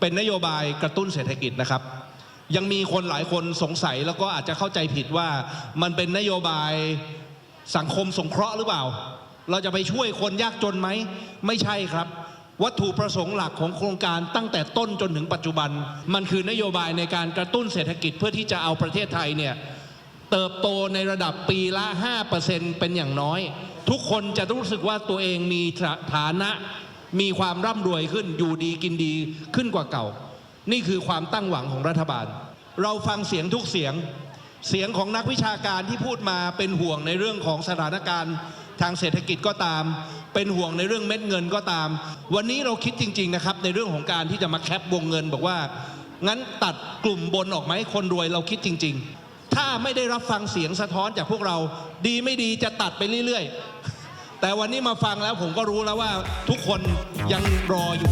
เป็นนโยบายกระตุ้นเศรษฐกิจนะครับ ยังมีคนหลายคนสงสัยแล้วก็อาจจะเข้าใจผิดว่ามันเป็นนโยบายสังคมสงเคราะห์หรือเปล่า เราจะไปช่วยคนยากจนไหม ไม่ใช่ครับ วัตถุประสงค์หลักของโครงการตั้งแต่ต้นจนถึงปัจจุบัน มันคือนโยบายในการกระตุ้นเศรษฐกิจเพื่อที่จะเอาประเทศไทยเนี่ยเติบโตในระดับปีละ 5%เป็นอย่างน้อย ทุกคนจะรู้สึกว่าตัวเองมีฐานะ มีความร่ำรวยขึ้นอยู่ดีกินดีขึ้นกว่าเก่า นี่คือความตั้งหวังของรัฐบาล เราฟังเสียงทุกเสียง เสียงของนักวิชาการที่พูดมาเป็นห่วงในเรื่องของสถานการณ์ทางเศรษฐกิจก็ตาม เป็นห่วงในเรื่องเม็ดเงินก็ตาม วันนี้เราคิดจริง ๆ นะครับ ในเรื่องของการที่จะมาแคปวงเงิน บอกว่า งั้นตัดกลุ่มบนออกไหมคนรวยเราคิดจริง ๆ ถ้าไม่ได้รับฟังเสียงสะท้อนจากพวกเรา ดีไม่ดีจะตัดไปเรื่อย ๆ แต่วันนี้มาฟังแล้วผมก็รู้แล้วว่าทุกคนยังรออยู่